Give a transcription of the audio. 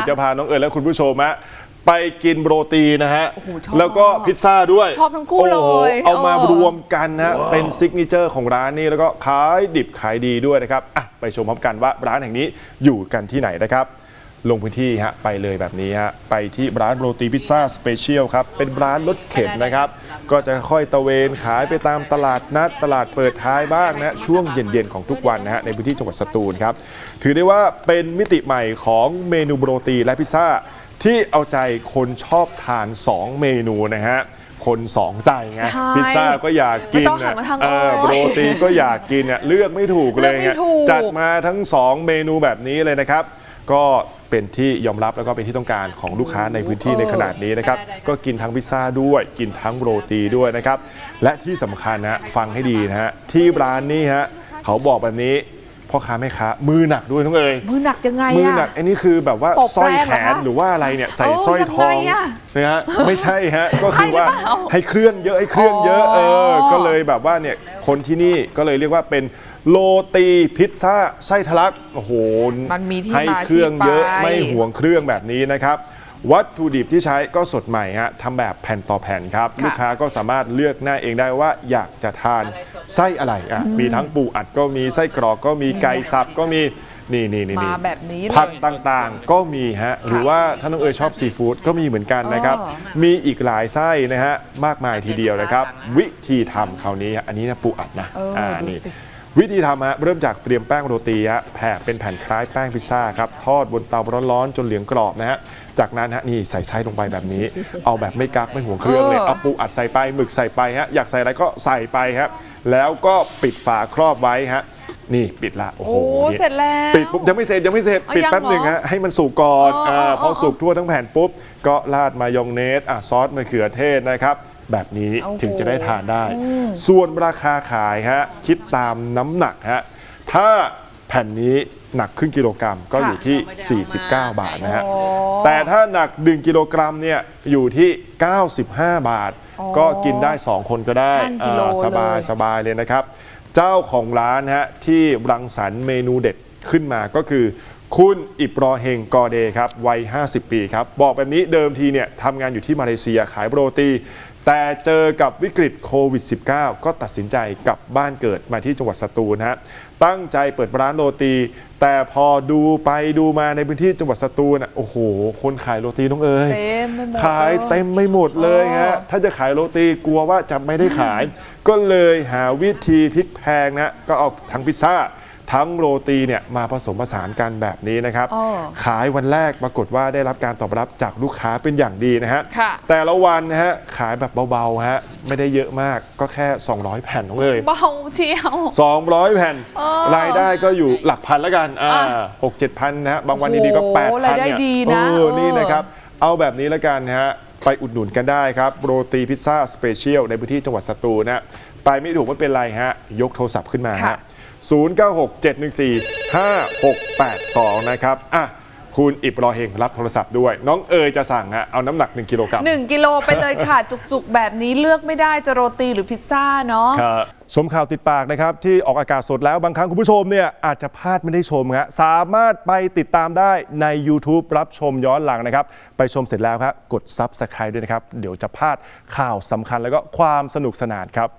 ยวจะพาน้องเอิญและคุณผู้ชมฮะไปกินโรตีนะฮะโอ้โหชอบแล้วก็พิซซ่าด้วยชอบทั้งคู่เลยโอ้โหเอามาเออรวมกันนะฮะเป็นซิกเนเจอร์ของร้านนี้แล้วก็ขายดิบขายดีด้วยนะครับอะไปชมพร้อมกันว่าร้านแห่งนี้อยู่กันที่ไหนนะครับ ลงพื้นที่ฮะไปเลยแบบนี้ฮะไปที่ร้านโรตีพิซซ่าสเปเชียลครับ เป็นร้านรถเข็นนะครับ ก็จะค่อยตะเวนขายไปตามตลาดนัดตลาดเปิดท้ายบ้างนะ ช่วงเย็นๆ ของทุกวันนะฮะในพื้นที่จังหวัดสตูลครับ ถือได้ว่าเป็นมิติใหม่ของเมนูโรตีและพิซซ่า ที่เอาใจคนชอบทาน 2 เมนูนะฮะคนสองใจไงใช่พิซซ่าก็อยากกินไม่ต้องหันมาทางเออโอ้ยโรตีก็อยากกินอะเลือกไม่ถูกเลยเลือกไงไม่ถูก จัดมาทั้ง 2 เมนูแบบนี้เลยนะครับ ก็เป็นที่ยอมรับแล้วก็เป็นที่ต้องการของลูกค้าในพื้นที่ในขนาดนี้นะครับ ก็กินทั้งพิซซ่าด้วยกินทั้งโรตีด้วยนะครับ และที่สำคัญนะฟังให้ดีนะฮะที่ร้านนี้ฮะเขาบอกแบบนี้ พ่อค้าแม่ค้ามือหนักด้วยน้องเอ๋ยมือหนักยังไงมืออะหนักอันนี้คือแบบว่าตบสร้อยแรงแขเหรอนคะหรือว่าอะไรเนี่ยใส่เออสร้อยทองยังไงอะนะฮะไม่ใช่ฮะก็คือว่าใช่หรือเปล่าให้เครื่องเยอะให้เครื่องเยอะเอออ๋อก็เลยแบบว่าเนี่ยคนที่นี่ก็เลยเรียกว่าเป็นโรตีพิซซ่าไส้ทะลักโอ้โหมันมีที่ให้มาเครื่องที่ไปเยอะไม่ห่วงเครื่องแบบนี้นะครับวัตถุดิบที่ใช้ก็สดใหม่ฮะทำแบบแผ่นต่อแผ่นครับค่ะลูกค้าก็สามารถเลือกหน้าเองได้ว่าอยากจะทาน ไส้อะไรอะมีทั้งปูอัดก็มีไส้กรอกก็มีไก่สับก็มีนี่นี่นี่มาแบบนี้เลยผักต่างๆก็มีฮะหรือว่าถ้าน้องเอ๋ยชอบซีฟู้ดก็มีเหมือนกันนะครับ อ๋อ มีอีกหลายไส้นะฮะมากมายทีเดียวนะครับ วิธีทำคราวนี้ฮะอันนี้นะปูอัดนะเอออ่ดูนี่ สิ วิธีทำฮะเริ่มจากเตรียมแป้งโรตีฮะแผ่เป็นแผ่นคล้ายแป้งพิซซ่าครับ ทอดบนเตาร้อนๆจนเหลืองกรอบนะฮะ จากนั้นฮะนี่ใส่ไส้ลงไปแบบนี้ เอาแบบไม่กักไม่ห่วงเครื่องเลยเออ เอาปูอัดใส่ไปหมึกใส่ไปฮะอยากใส่อะไรก็ใส่ไปครับแล้วก็ปิดฝาครอบไว้ฮะนี่ปิดละโอ้โอ้โหนี่ เสร็จแล้ว ปิดปุ๊บยังไม่เสร็จยังไม่เสร็จอ๋อปิดยังแป๊บหนึ่งเหรอฮะให้มันสุกก่อนอ๋ออ๋อาพออ๋อสุกทั่วทั้งแผ่นปุ๊บ ก็ราดมายองเนสอะซอสมะเขือเทศนะครับ แบบนี้โอ้โหถึงจะได้ทานได้ ส่วนราคาขายฮะคิดตามน้ำหนักฮะถ้า แผ่นนี้หนักครึ่งกิโลกรัมก็อยู่ที่ 49 บาทนะฮะอ๋อแต่ถ้าหนัก 1 กิโลกรัมเนี่ยอยู่ที่ 95 บาทอ๋อก็กินได้ 2 คนก็ได้ชั่งกิโลอ่าสบายเลยสบายเลยนะครับ เจ้าของร้านฮะที่รังสรรค์เมนูเด็ดขึ้นมาก็คือ คุณอิบรอเฮงกอเดครับวัย 50 ปีครับ บอกแบบนี้เดิมทีเนี่ยทำงานอยู่ที่มาเลเซียขายโรตี แต่เจอกับวิกฤตโควิด -19 ก็ตัดสินใจกลับบ้านเกิดมาที่จังหวัดสตูลนะฮะตั้งใจเปิดร้านโรตี แต่พอดูไปดูมาในพื้นที่จังหวัดสตูลน่ะโอ้โห คนขายโรตีน้องเอ๋ยเต็มไปหมดขายเต็มไม่หมดเลยฮะอ๋อถ้าจะขายโรตีกลัวว่าจะไม่ได้ขาย ก็เลยหาวิธีพลิกแพงนะก็เอาทั้งพิซซ่า ทั้งโรตีเนี่ยมาผสมผสานกันแบบนี้นะครับ อ๋อขายวันแรกปรากฏว่าได้รับการตอบรับจากลูกค้าเป็นอย่างดีนะฮะค่ะ แต่ละวันนะฮะขายแบบเบาๆฮะไม่ได้เยอะมากก็แค่ 200 แผ่นน้องเอ๋ยเบาเชียว 200 แผ่น เออรายได้ก็อยู่หลักพันแล้วกันอ่าอะหกเจ็ดพันนะฮะบางวันดีๆก็โอ้โหแปดพันรายได้เนี่ยดีนะเออเออนี่นะครับ เอาแบบนี้แล้วกันนะฮะ ไปอุดหนุนกันได้ครับ โรตีพิซซ่าสเปเชียลในพื้นที่จังหวัดสตูลนะ ไปไม่ถูกไม่เป็นไรฮะ ยกโทรศัพท์ขึ้นมาค่ะฮะ0967145682 นะครับ อะ คุณอิบรอเฮงรับโทรศัพท์ด้วย น้องเอ๋ยจะสั่งฮะ เอาน้ำหนัก 1 กิโลกรัมหนึ่งกิโลไปเลยค่ะ จุกๆ แบบนี้เลือกไม่ได้จะโรตีหรือพิซซ่าเนาะครับชมข่าวติดปากนะครับ ที่ออกอากาศสดแล้วบางครั้งคุณผู้ชมเนี่ยอาจจะพลาดไม่ได้ชมฮะสามารถไปติดตามได้ใน YouTube รับชมย้อนหลังนะครับ ไปชมเสร็จแล้วครับกด Subscribe ด้วยนะครับ เดี๋ยวจะพลาดข่าวสำคัญแล้วก็ความสนุกสนานครับ